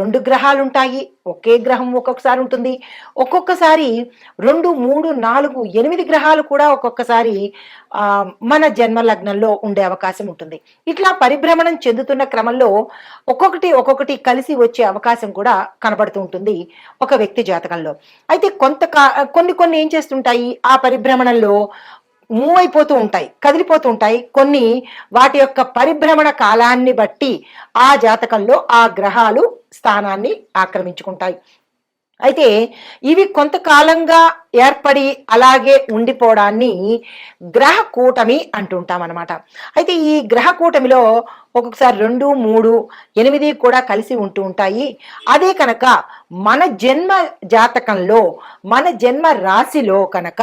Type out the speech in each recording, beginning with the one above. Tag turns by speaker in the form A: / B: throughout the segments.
A: రెండు గ్రహాలు ఉంటాయి ఒకే గ్రహం ఒక్కొక్కసారి ఉంటుంది. ఒక్కొక్కసారి రెండు మూడు నాలుగు ఎనిమిది గ్రహాలు కూడా ఒక్కొక్కసారి మన జన్మ లగ్నంలో ఉండే అవకాశం ఉంటుంది. ఇట్లా పరిభ్రమణం చెందుతున్న క్రమంలో ఒక్కొక్కటి ఒక్కొక్కటి కలిసి వచ్చే అవకాశం కూడా కనబడుతూ ఉంటుంది ఒక వ్యక్తి జాతకంలో. అయితే కొంత కొన్ని కొన్ని ఏం చేస్తుంటాయి? ఆ పరిభ్రమణంలో మూవ్ అయిపోతూ ఉంటాయి కదిలిపోతూ ఉంటాయి. కొన్ని వాటి యొక్క పరిభ్రమణ కాలాన్ని బట్టి ఆ జాతకంలో ఆ గ్రహాలు స్థానాన్ని ఆక్రమించుకుంటాయి. అయితే ఇవి కొంతకాలంగా ఏర్పడి అలాగే ఉండిపోవడాన్ని గ్రహ కూటమి అంటుంటాం అనమాట అయితే ఈ గ్రహ కూటమిలో ఒక్కొక్కసారి రెండు మూడు ఎనిమిది కూడా కలిసి ఉంటూ ఉంటాయి. అదే కనుక మన జన్మ జాతకంలో మన జన్మ రాశిలో కనుక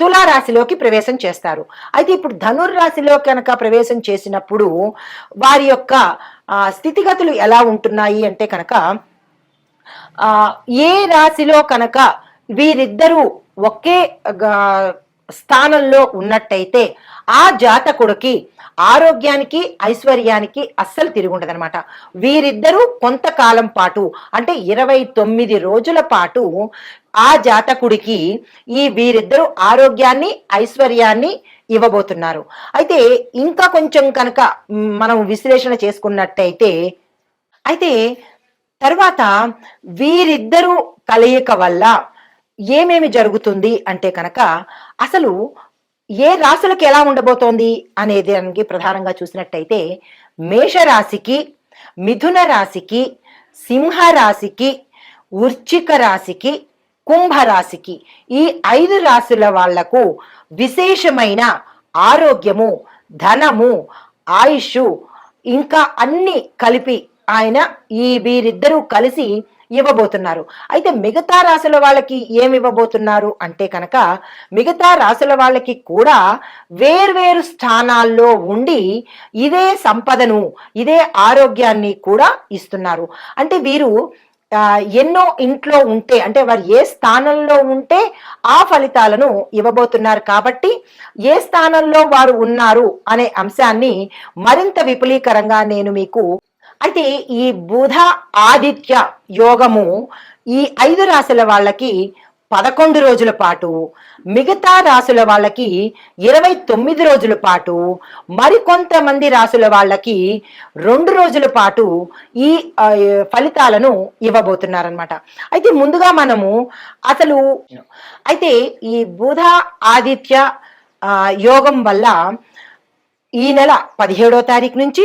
A: తులారాశిలోకి ప్రవేశం చేస్తారు. అయితే ఇప్పుడు ధనుర్రాశిలో కనుక ప్రవేశం చేసినప్పుడు వారి యొక్క స్థితిగతులు ఎలా ఉంటున్నాయి అంటే కనుక ఏ రాశిలో కనుక వీరిద్దరూ ఒకే గా- స్థానంలో ఉన్నట్టయితే ఆ జాతకుడికి ఆరోగ్యానికి ఐశ్వర్యానికి అస్సలు తిరుగుండదనమాట వీరిద్దరూ కొంతకాలం పాటు అంటే ఇరవై తొమ్మిది రోజుల పాటు ఆ జాతకుడికి ఈ వీరిద్దరూ ఆరోగ్యాన్ని ఐశ్వర్యాన్ని ఇవ్వబోతున్నారు. అయితే ఇంకా కొంచెం కనుక మనం విశ్లేషణ చేసుకున్నట్టయితే అయితే తర్వాత వీరిద్దరూ కలయిక వల్ల ఏమేమి జరుగుతుంది అంటే కనుక అసలు ఏ రాశులకు ఎలా ఉండబోతోంది అనేది దానికి ప్రధానంగా చూసినట్టయితే మేషరాశికి మిథున రాశికి సింహ రాశికి వృచ్చిక రాశికి కుంభరాశికి. ఈ ఐదు రాశుల వాళ్ళకు విశేషమైన ఆరోగ్యము ధనము ఆయుష్ ఇంకా అన్ని కలిపి ఆయన ఈ వీరిద్దరూ కలిసి ఇవ్వబోతున్నారు. అయితే మిగతా రాశుల వాళ్ళకి ఏమి ఇవ్వబోతున్నారు అంటే కనుక మిగతా రాశుల వాళ్ళకి కూడా వేర్వేరు స్థానాల్లో ఉండి ఇదే సంపదను ఇదే ఆరోగ్యాన్ని కూడా ఇస్తున్నారు. అంటే వీరు ఎన్నో ఇంట్లో ఉంటే అంటే వారు ఏ స్థానంలో ఉంటే ఆ ఫలితాలను ఇవ్వబోతున్నారు కాబట్టి ఏ స్థానంలో వారు ఉన్నారు అనే అంశాన్ని మరింత విపులీకరంగా నేను మీకు అయితే ఈ బుధ ఆదిత్య యోగము ఈ ఐదు రాశుల వాళ్ళకి పదకొండు రోజుల పాటు మిగతా రాసుల వాళ్ళకి ఇరవై తొమ్మిది రోజుల పాటు మరికొంతమంది రాసుల వాళ్ళకి రెండు రోజుల పాటు ఈ ఫలితాలను ఇవ్వబోతున్నారనమాట అయితే ముందుగా మనము అసలు అయితే ఈ బుధ ఆదిత్య యోగం వల్ల ఈ నెల పదిహేడో తారీఖు నుంచి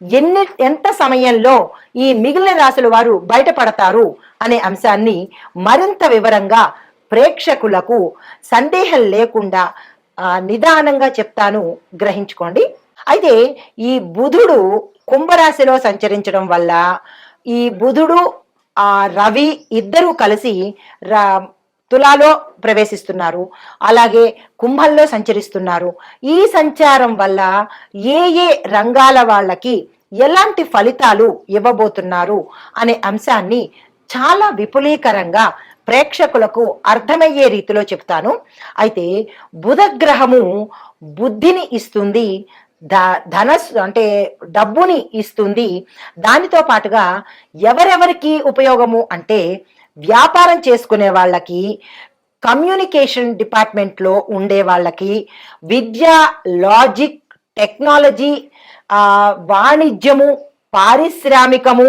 A: ఎన్ని ఎంత సమయంలో ఈ మిగిలిన రాశుల వారు బయటపడతారు అనే అంశాన్ని మరింత వివరంగా ప్రేక్షకులకు సందేహం లేకుండా నిదానంగా చెప్తాను గ్రహించుకోండి. అయితే ఈ బుధుడు కుంభరాశిలో సంచరించడం వల్ల ఈ బుధుడు ఆ రవి ఇద్దరూ కలిసి రా తులాలో ప్రవేశిస్తున్నారు. అలాగే కుంభంలో సంచరిస్తున్నారు. ఈ సంచారం వల్ల ఏ ఏ రంగాల వాళ్ళకి ఎలాంటి ఫలితాలు ఇవ్వబోతున్నారు అనే అంశాన్ని చాలా విపులీకరంగా ప్రేక్షకులకు అర్థమయ్యే రీతిలో చెప్తాను. అయితే బుధగ్రహము బుద్ధిని ఇస్తుంది ధ ధనస్సు అంటే డబ్బుని ఇస్తుంది. దానితో పాటుగా ఎవరెవరికి ఉపయోగము అంటే వ్యాపారం చేసుకునే వాళ్ళకి కమ్యూనికేషన్ డిపార్ట్మెంట్లో ఉండే వాళ్ళకి విద్య లాజిక్ టెక్నాలజీ వాణిజ్యము పారిశ్రామికము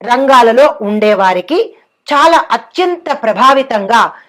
A: రంగాలలో ఉండేవారికి చాలా అత్యంత ప్రభావితంగా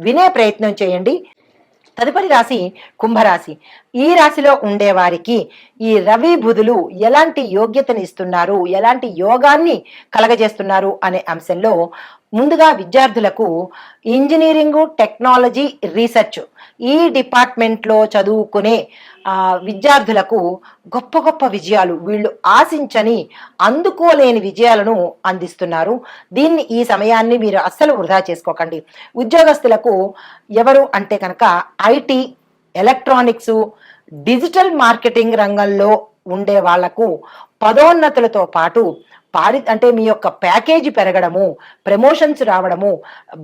A: వినే ప్రయత్నం చేయండి. తదుపరి రాశి కుంభరాశి. ఈ రాశిలో ఉండే వారికి ఈ రవి బుధులు ఎలాంటి యోగ్యతను ఇస్తున్నారు? ఎలాంటి యోగాన్ని కలగజేస్తున్నారు? అనే అంశంలో ముందుగా విద్యార్థులకు ఇంజనీరింగ్ టెక్నాలజీ రీసెర్చ్ ఈ డిపార్ట్మెంట్లో చదువుకునే విద్యార్థులకు గొప్ప గొప్ప విజయాలు వీళ్ళు ఆశించని అందుకోలేని విజయాలను అందిస్తున్నారు. దీన్ని ఈ సమయాన్ని మీరు అస్సలు వృధా చేసుకోకండి. ఉద్యోగస్తులకు ఎవరు అంటే కనుక ఐటీ ఎలక్ట్రానిక్స్ డిజిటల్ మార్కెటింగ్ రంగంలో ఉండే వాళ్ళకు పదోన్నతులతో పాటు పారి అంటే మీ యొక్క ప్యాకేజీ పెరగడము ప్రమోషన్స్ రావడము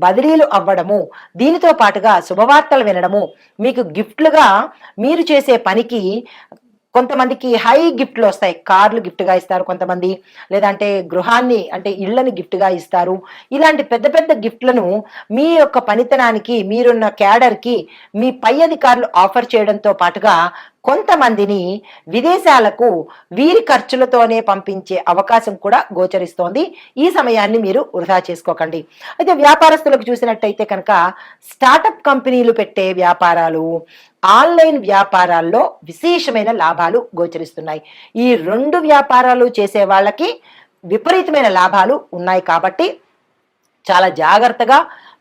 A: బదిలీలు అవ్వడము దీనితో పాటుగా శుభవార్తలు వినడము మీకు గిఫ్ట్లుగా మీరు చేసే పనికి కొంతమందికి హై గిఫ్ట్లు వస్తాయి. కార్లు గిఫ్ట్గా ఇస్తారు కొంతమంది లేదంటే గృహాన్ని అంటే ఇళ్ళని గిఫ్ట్గా ఇస్తారు. ఇలాంటి పెద్ద పెద్ద గిఫ్ట్లను మీ యొక్క పనితనానికి మీరున్న క్యాడర్కి మీ పై అధికారులు ఆఫర్ చేయడంతో పాటుగా కొంతమందిని విదేశాలకు వీరి ఖర్చులతోనే పంపించే అవకాశం కూడా గోచరిస్తోంది. ఈ సమయాన్ని మీరు వృధా చేసుకోకండి. అయితే వ్యాపారస్తులకు చూసినట్టయితే కనుక స్టార్టప్ కంపెనీలు పెట్టే వ్యాపారాలు ఆన్లైన్ వ్యాపారాల్లో విశేషమైన లాభాలు గోచరిస్తున్నాయి. ఈ రెండు వ్యాపారాలు చేసే వాళ్ళకి విపరీతమైన లాభాలు ఉన్నాయి కాబట్టి చాలా జాగ్రత్తగా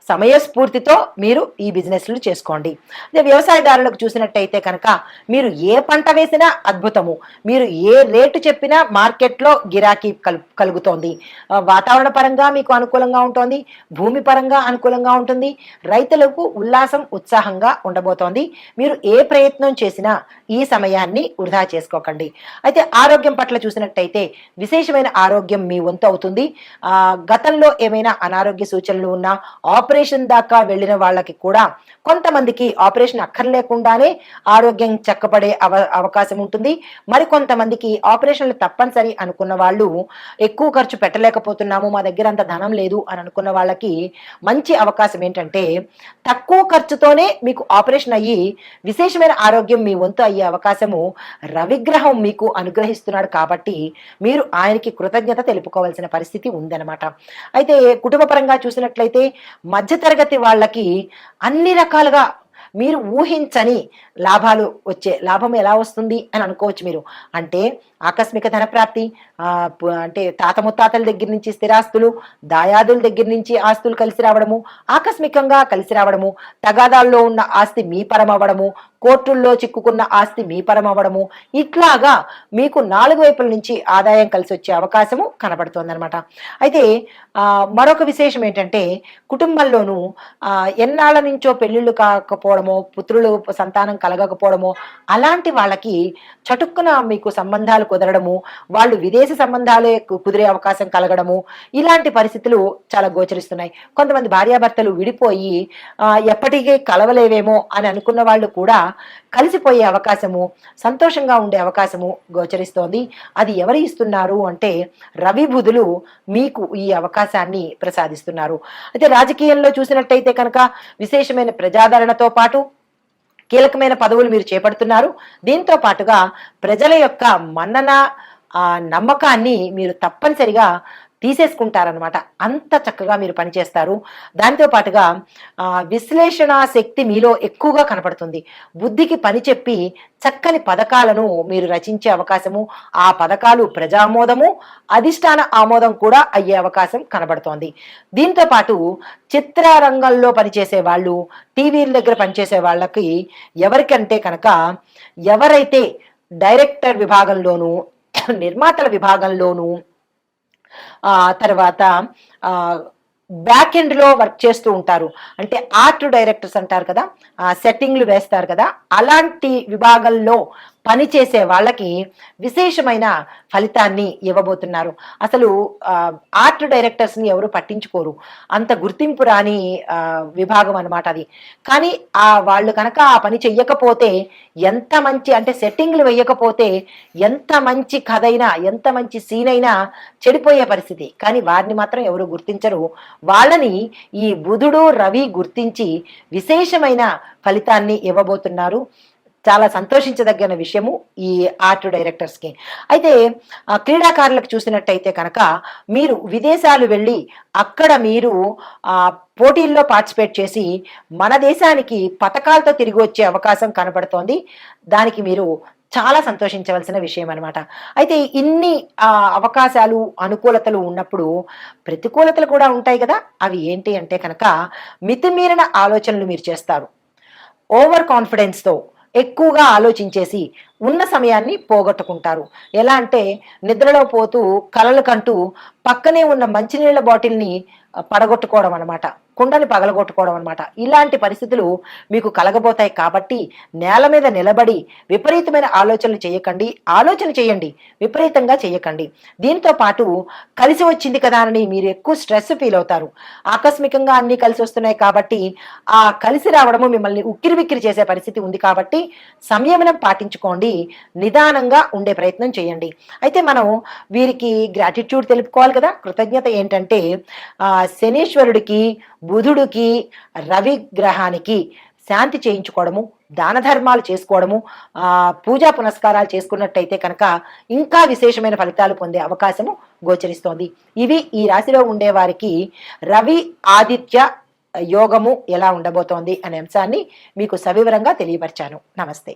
A: సమయస్ఫూర్తితో మీరు ఈ బిజినెస్లు చేసుకోండి. అదే వ్యవసాయదారులకు చూసినట్టయితే కనుక మీరు ఏ పంట వేసినా అద్భుతము. మీరు ఏ రేటు చెప్పినా మార్కెట్లో గిరాకీ కల్ కలుగుతోంది. వాతావరణ పరంగా మీకు అనుకూలంగా ఉంటుంది. భూమి పరంగా అనుకూలంగా ఉంటుంది. రైతులకు ఉల్లాసం ఉత్సాహంగా ఉండబోతోంది. మీరు ఏ ప్రయత్నం చేసినా ఈ సమయాన్ని వృధా చేసుకోకండి. అయితే ఆరోగ్యం పట్ల చూసినట్టయితే విశేషమైన ఆరోగ్యం మీ వంతు అవుతుంది. గతంలో ఏమైనా అనారోగ్య సూచనలు ఉన్నా ఆపరేషన్ దాకా వెళ్ళిన వాళ్ళకి కూడా కొంతమందికి ఆపరేషన్ అక్కర్లేకుండానే ఆరోగ్యం చక్కబడే అవ అవకాశం ఉంటుంది. మరి కొంతమందికి ఆపరేషన్లు తప్పనిసరి అనుకున్న వాళ్ళు ఎక్కువ ఖర్చు పెట్టలేకపోతున్నాము మా దగ్గర అంత ధనం లేదు అని అనుకున్న వాళ్ళకి మంచి అవకాశం ఏంటంటే తక్కువ ఖర్చుతోనే మీకు ఆపరేషన్ అయ్యి విశేషమైన ఆరోగ్యం మీ వంతు అయ్యే అవకాశము రవిగ్రహం మీకు అనుగ్రహిస్తున్నాడు కాబట్టి మీరు ఆయనకి కృతజ్ఞత తెలుపుకోవాల్సిన పరిస్థితి ఉందన్నమాట. అయితే కుటుంబ పరంగా చూసినట్లయితే మధ్యతరగతి వాళ్ళకి అన్ని రకాలుగా మీరు ఊహించని లాభాలు వచ్చే లాభం ఎలా వస్తుంది అని అనుకోవచ్చు మీరు. అంటే ఆకస్మిక ధనప్రాప్తి అంటే తాత ముత్తాతల దగ్గర నుంచి స్థిరాస్తులు దాయాదుల దగ్గర నుంచి ఆస్తులు కలిసి రావడము ఆకస్మికంగా కలిసి రావడము తగాదాల్లో ఉన్న ఆస్తి మీ పరమవ్వడము కోర్టుల్లో చిక్కుకున్న ఆస్తి మీ పరమవ్వడము. ఇట్లాగా మీకు నాలుగు వైపుల నుంచి ఆదాయం కలిసి వచ్చే అవకాశము కనబడుతోందనమాట అయితే మరొక విశేషం ఏంటంటే కుటుంబంలోనూ ఎన్నాళ్ళ నుంచో పెళ్ళిళ్ళు కాకపోవడమో పుత్రులు సంతానం కలగకపోవడమో అలాంటి వాళ్ళకి చటుక్కున మీకు సంబంధాలు కుదరడము వాళ్ళు విదేశీ సంబంధాలే కుదిరే అవకాశం కలగడము ఇలాంటి పరిస్థితులు చాలా గోచరిస్తున్నాయి. కొంతమంది భార్యాభర్తలు విడిపోయి ఎప్పటికీ కలవలేవేమో అని అనుకున్న వాళ్ళు కూడా కలిసిపోయే అవకాశము సంతోషంగా ఉండే అవకాశము గోచరిస్తోంది. అది ఎవరు ఇస్తున్నారు అంటే రవి బుధులు మీకు ఈ అవకాశాన్ని ప్రసాదిస్తున్నారు. అయితే రాజకీయంలో చూసినట్టయితే కనుక విశేషమైన ప్రజాదరణతో పాటు కీలకమైన పదవులు మీరు చేపడుతున్నారు. దీంతో పాటుగా ప్రజల యొక్క మన్నన ఆ, నమ్మకాన్ని మీరు తప్పనిసరిగా తీసేసుకుంటారనమాట అంత చక్కగా మీరు పనిచేస్తారు. దాంతో పాటుగా విశ్లేషణ శక్తి మీలో ఎక్కువగా కనపడుతుంది. బుద్ధికి పని చెప్పి చక్కని పథకాలను మీరు రచించే అవకాశము ఆ పథకాలు ప్రజామోదము అధిష్టాన ఆమోదం కూడా అయ్యే అవకాశం కనబడుతోంది. దీంతో పాటు చిత్రరంగంలో పనిచేసే వాళ్ళు టీవీల దగ్గర పనిచేసే వాళ్ళకి ఎవరికంటే కనుక ఎవరైతే డైరెక్టర్ విభాగంలోను నిర్మాతల విభాగంలోనూ తర్వాత ఆ బ్యాక్ ఎండ్లో వర్క్ చేస్తూ ఉంటారు. అంటే ఆర్ట్ డైరెక్టర్స్ అంటారు కదా ఆ సెట్టింగ్లు వేస్తారు కదా అలాంటి విభాగంలో పనిచేసే వాళ్ళకి విశేషమైన ఫలితాన్ని ఇవ్వబోతున్నారు. అసలు ఆర్ట్ డైరెక్టర్స్ని ఎవరు పట్టించుకోరు. అంత గుర్తింపు రాని విభాగం అన్నమాట అది. కానీ ఆ వాళ్ళు కనుక ఆ పని చెయ్యకపోతే ఎంత మంచి అంటే సెట్టింగ్లు వేయకపోతే ఎంత మంచి కథ అయినా ఎంత మంచి సీన్ అయినా చెడిపోయే పరిస్థితి. కానీ వారిని మాత్రం ఎవరు గుర్తించరు. వాళ్ళని ఈ బుధుడు రవి గుర్తించి విశేషమైన ఫలితాన్ని ఇవ్వబోతున్నారు. చాలా సంతోషించదగిన విషయము ఈ ఆర్ట్ డైరెక్టర్స్కి అయితే ఆ, క్రీడాకారులకు చూసినట్టయితే కనుక మీరు విదేశాలు వెళ్ళి అక్కడ మీరు పోటీల్లో పార్టిసిపేట్ చేసి మన దేశానికి పథకాలతో తిరిగి వచ్చే అవకాశం కనబడుతోంది. దానికి మీరు చాలా సంతోషించవలసిన విషయం అనమాట అయితే ఇన్ని అవకాశాలు అనుకూలతలు ఉన్నప్పుడు ప్రతికూలతలు కూడా ఉంటాయి కదా? అవి ఏంటి అంటే కనుక మితిమీరిన ఆలోచనలు మీరు చేస్తారు. ఓవర్ కాన్ఫిడెన్స్తో ఎక్కువగా ఆలోచించేసి ఉన్న సమయాన్ని పోగొట్టుకుంటారు. ఎలా అంటే నిద్రలో పోతూ కలలు కంటూ పక్కనే ఉన్న మంచినీళ్ళ బాటిల్ని పడగొట్టుకోవడం అనమాట కుండని పగలగొట్టుకోవడం అనమాట ఇలాంటి పరిస్థితులు మీకు కలగబోతాయి కాబట్టి నేల మీద నిలబడి విపరీతమైన ఆలోచనలు చేయకండి. ఆలోచన చేయండి. విపరీతంగా చేయకండి. దీంతో పాటు కలిసి వచ్చింది కదా అని మీరు ఎక్కువ స్ట్రెస్ ఫీల్ అవుతారు. ఆకస్మికంగా అన్ని కలిసి వస్తున్నాయి కాబట్టి ఆ కలిసి రావడము మిమ్మల్ని ఉక్కిరి బిక్కిరి చేసే పరిస్థితి ఉంది కాబట్టి సంయమనం పాటించుకోండి. నిదానంగా ఉండే ప్రయత్నం చేయండి. అయితే మనం వీరికి గ్రాటిట్యూడ్ తెలుపుకోవాలి కదా. కృతజ్ఞత ఏంటంటే శనీశ్వరుడికి బుధుడికి రవి గ్రహానికి శాంతి చేయించుకోవడము దాన ధర్మాలు చేసుకోవడము పూజా పునస్కారాలు చేసుకున్నట్టయితే కనుక ఇంకా విశేషమైన ఫలితాలు పొందే అవకాశము గోచరిస్తోంది. ఇవి ఈ రాశిలో ఉండే వారికి రవి ఆదిత్య యోగము ఎలా ఉండబోతోంది అనే అంశాన్ని మీకు సవివరంగా తెలియపరిచాను. నమస్తే.